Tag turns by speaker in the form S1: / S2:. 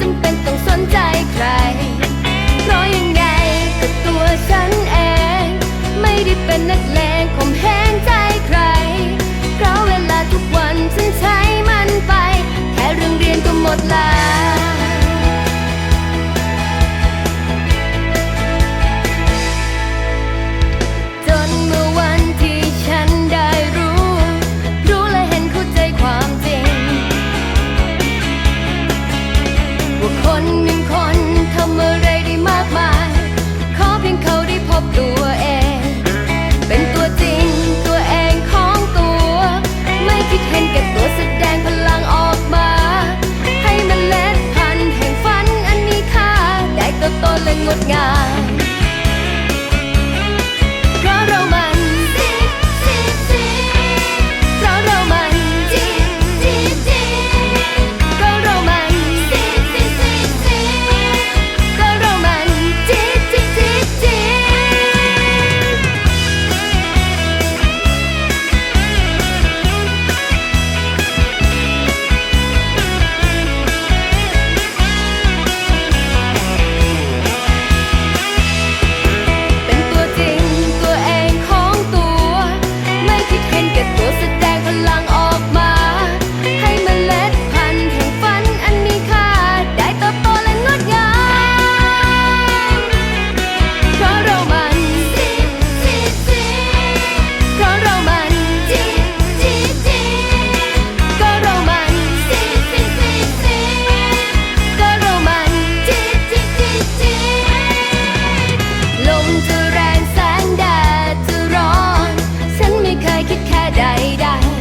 S1: จำเป็นต้องสนใจใคร เพราะยังไงก็ตัวฉันเอง ว่าคนหนึ่งคนทำอะไรได้มากมาย ขอเพียงเขาได้พบตัวเอง เป็นตัวจริงตัวเองของตัว ไม่คิดเห็นแก่ตัวแสดงพลังออกมา ให้มันเล็ดพันแห่งฝันอันมีค่า แต่ก็โตและงดงาม คยคิดแค่ใดๆ